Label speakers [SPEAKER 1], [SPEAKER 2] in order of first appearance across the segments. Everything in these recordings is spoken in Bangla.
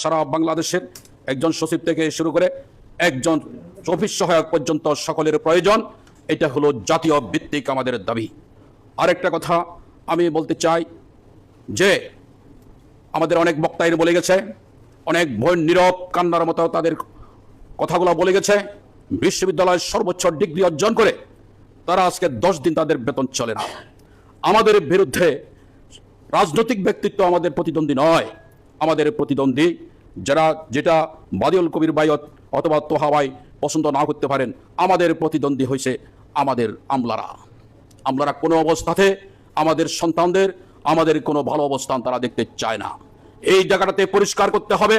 [SPEAKER 1] সারা বাংলাদেশের একজন সচিব থেকে শুরু করে একজন অফিস সহায়ক পর্যন্ত সকলের প্রয়োজন। এটা হলো জাতীয় ভিত্তিক আমাদের দাবি। আরেকটা কথা আমি বলতে চাই যে, আমাদের অনেক বক্তায় বলে গেছে, অনেক ভয় নীরব কান্নার মতো তাদের কথাগুলো বলে গেছে। বিশ্ববিদ্যালয়ের সর্বোচ্চ ডিগ্রি অর্জন করে তারা আজকে দশ দিন তাদের বেতন চলে না। আমাদের বিরুদ্ধে রাজনৈতিক ব্যক্তিত্ব আমাদের প্রতিদ্বন্দ্বী নয়। আমাদের প্রতিদ্বন্দ্বী যারা যেটা বাদিউল কবির বাই অথবা তোহাবাই পছন্দ না করতে পারেন, আমাদের প্রতিদ্বন্দ্বী হয়েছে আমাদের আমলারা। আমলারা কোনো অবস্থাতে আমাদের সন্তানদের, আমাদের কোনো ভালো অবস্থান তারা দেখতে চায় না। এই জায়গাটাতে পরিষ্কার করতে হবে,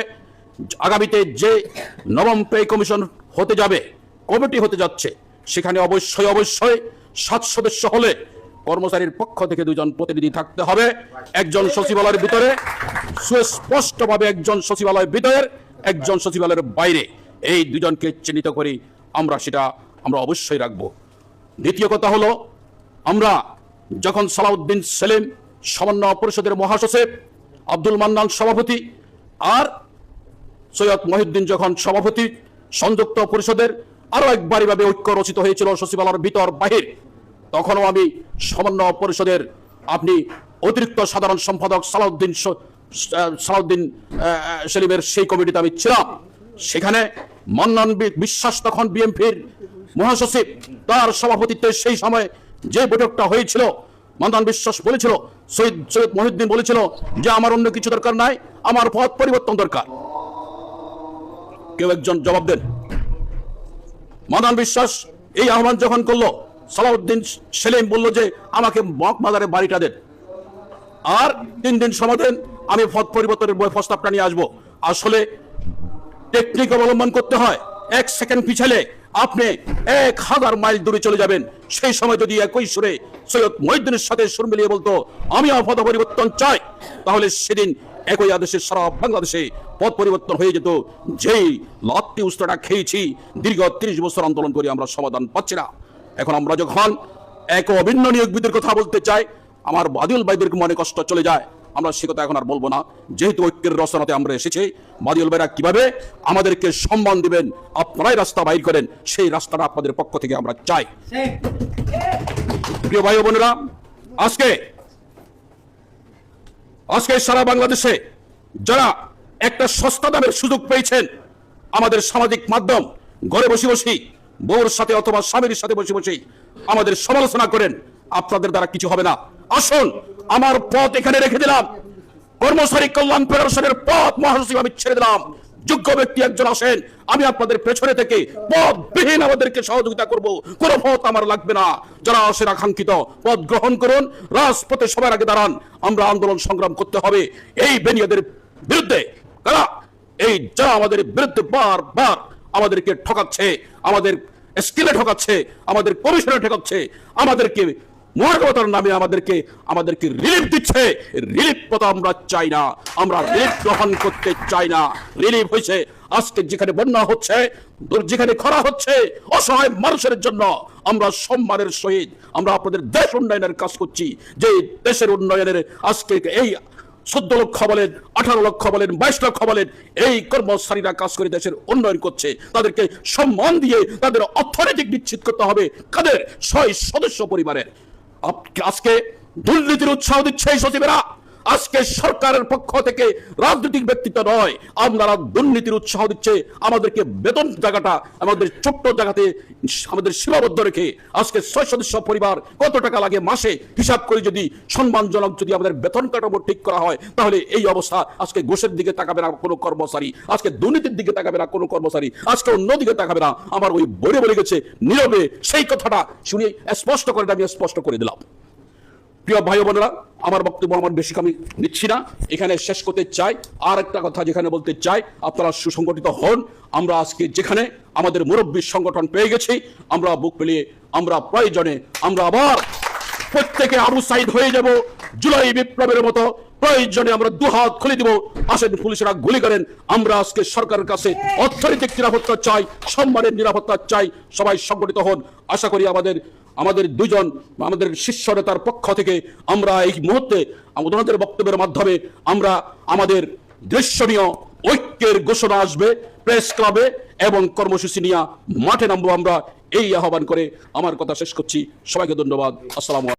[SPEAKER 1] আগামীতে যে নবম পে কমিশন হতে যাবে, কমিটি হতে যাচ্ছে, সেখানে অবশ্যই অবশ্যই সাত সদস্য হলে কর্মচারীর পক্ষ থেকে দুজন প্রতিনিধি থাকতে হবে, একজন সচিবালয়ের ভিতরে সুস্পষ্টভাবে একজন সচিবালয় ভিতরে একজন সচিবালয়ের বাইরে। এই দুজনকে চিহ্নিত করি আমরা, সেটা আমরা অবশ্যই রাখব। দ্বিতীয় কথা হলো, আমরা যখন সালাউদ্দিন সেলিম, সমন্বয় পরিষদের মহাসচিব, আব্দুল মান্নান সভাপতি আর সৈয়দ মহিউদ্দিন যখন সভাপতি, সংযুক্ত পরিষদের আরও একবার এভাবে ঐক্য রচিত হয়েছিল সচিবালয়ের ভিতর বাহির, তখনও আমি সমন্বয় পরিষদের আপনি অতিরিক্ত সাধারণ সম্পাদক সালাউদ্দিন স- আহ, সালাউদ্দিন আহ, সেলিমের সেই কমিটিতে আমি ছিলাম। সেখানে মন্নান বিশ্বাস তখন বিএমপির মহাসচিব তার সভাপতিত্বে সেই সময় যে বৈঠকটা হয়েছিল মন্দান বিশ্বাস বলেছিল সৈয়দ সৈয়দ মহিউদ্দিন বলেছিল যে আমার অন্য কিছু দরকার নাই আমার পথ পরিবর্তন দরকার। কেউ একজন জবাব দেন। মদান বিশ্বাস এই আহ্বান যখন করল সালাউদ্দিন সেলিম বলল যে আমাকে মগমাদারে বাড়িটা দেন। আর তিন দিন সময় দেন আমি পথ পরিবর্তনের প্রস্তাবটা নিয়ে আসব। আসলে টেকনিক অবলম্বন করতে হয়। এক সেকেন্ড পিছালে আপনি এক হাজার মাইল দূরে চলে যাবেন। সেই সময় যদি একই সুরে সৈয়দ মহিউদ্দিনের সাথে সুর মিলিয়ে বলতো আমি পথ পরিবর্তন চাই। তাহলে সেদিন একই আদেশে সারা বাংলাদেশে পথ পরিবর্তন হয়ে যেত। যেই লাত্তি উস্তাটা খেয়েছি, দীর্ঘ তিরিশ বছর আন্দোলন করে আমরা সমাধান পাচ্ছি না। এখন আমরা যখন এক অভিন্ন নিয়োগ কথা বলতে চাই, আমার বাদিউল ভাইদের মনে কষ্ট চলে যায়। আমরা সে কথা এখন আর বলব না। যেহেতু ঐক্যের রচনাতে আমরা এসেছি বাদিউল ভাইরা কীভাবে আমাদেরকে সম্মান দিবেন, আপনারাই রাস্তা বাইর করেন, সেই রাস্তাটা আপনাদের পক্ষ থেকে আমরা চাই। প্রিয় ভাই বোনেরা, আজকে আজকে সারা বাংলাদেশে যারা একটা সস্তা দামের সুযোগ পেয়েছেন, আমাদের সামাজিক মাধ্যম, ঘরে বসে বসে বউর সাথে অথবা স্বামীর সাথে বসে বসে আমাদের সমালোচনা করেন, আপনাদের দ্বারা কিছু হবে না। আসুন আমার পথ এখানে রেখে দিলাম। কর্মচারী কল্যাণ ফেডারেশনের পথ মহাসচিব, আমি ছেড়ে দিলাম। যোগ্য ব্যক্তি একজন আসেন, আমি আপনাদের পেছনে থেকে পদবিহীন আমাদেরকে সহযোগিতা করব। কোনো পথ আমার লাগবে না। যারা আসেন, আকাঙ্ক্ষিত পদ গ্রহণ করুন, রাজপথে সবার আগে দাঁড়ান। আমরা আন্দোলন সংগ্রাম করতে হবে। এই বেনিয়াদের বিরুদ্ধে কারা? এই যারা আমাদের বিরুদ্ধে বার বার আমাদেরকে ঠকাচ্ছে, আমাদের স্কিলে ঠকাচ্ছে, আমাদের কমিশনে ঠকাচ্ছে, আমাদেরকে মহাগবতার নামে আমাদেরকে আমাদেরকে রিলিফ দিচ্ছে। রিলিফ কথা আমরা চাই না। আমরা রিলিফ গ্রহণ করতে চাই না। রিলিফ হয়েছে আজকে যেখানে বন্যা হচ্ছে যেখানে খরা হচ্ছে, অসহায় মানুষের জন্য আমরা সম্মানের সহিত আমরা আপনাদের দেশ উন্নয়নের কাজ করছি। যে দেশের উন্নয়নের আজকে এই চোদ্দ লক্ষ বলেন, আঠারো লক্ষ বলেন, বাইশ লক্ষ বলেন, এই কর্মচারীরা কাজ করে দেশের উন্নয়ন করছে। তাদেরকে সম্মান দিয়ে তাদের অর্থনৈতিক নিশ্চিত করতে হবে। কাদের? ছয় সদস্য পরিবারের। আজকে দুর্নীতির উৎসাহ দিচ্ছে এই সচিবেরা। আজকে সরকারের পক্ষ থেকে রাজনৈতিক ব্যক্তিত্ব নয়, আপনারা দুর্নীতির উৎসাহ দিচ্ছে আমাদেরকে বেতন জায়গাটা, আমাদের ছোট্ট জায়গাতে আমাদের সীমাবদ্ধ রেখে আজকে ছয় সদস্য পরিবার কত টাকা লাগে মাসে হিসাব করে যদি সম্মানজনক যদি আমাদের বেতন কাঠামো ঠিক করা হয়, তাহলে এই অবস্থা আজকে ঘুষের দিকে তাকাবে না কোনো কর্মচারী, আজকে দুর্নীতির দিকে তাকাবে না কোনো কর্মচারী, আজকে অন্য দিকে তাকাবে না। আমার ওই বলে বলে গেছে, নীরবে সেই কথাটা শুনে স্পষ্ট করে, আমি স্পষ্ট করে দিলাম। প্রিয় ভাই বোনেরা, আমার বক্তব্য আমার বেশি আমি নিচ্ছি না। এখানে শেষ করতে চাই। আর একটা কথা যেখানে বলতে চাই, আপনারা সুসংগঠিত হন। আমরা আজকে যেখানে আমাদের মুরব্বীর সংগঠন পেয়ে গেছি, আমরা বুক পেলিয়ে আমরা প্রয়োজনে আমরা আবার প্রত্যেকে আবু সাইদ হয়ে যাব, জুলাই বিপ্লবের মতো। প্রয়োজনে আমরা দুহাত খুলে দিব। আসেন পুলিশেরা গুলি করেন। আমরা আজকে সরকারের কাছে অর্থনৈতিক নিরাপত্তা চাই, সম্মানের নিরাপত্তা চাই। সবাই সংগঠিত হন। আশা করি আমাদের আমাদের দুজন আমাদের শীর্ষ নেতার পক্ষ থেকে আমরা এই মুহূর্তে ওনাদের বক্তব্যের মাধ্যমে আমরা আমাদের দৃশ্যনীয় ঐক্যের ঘোষণা আসবে প্রেস ক্লাবে এবং কর্মসূচি নিয়ে মাঠে নামবো আমরা। এই আহ্বান করে আমার কথা শেষ করছি। সবাইকে ধন্যবাদ। আসসালামু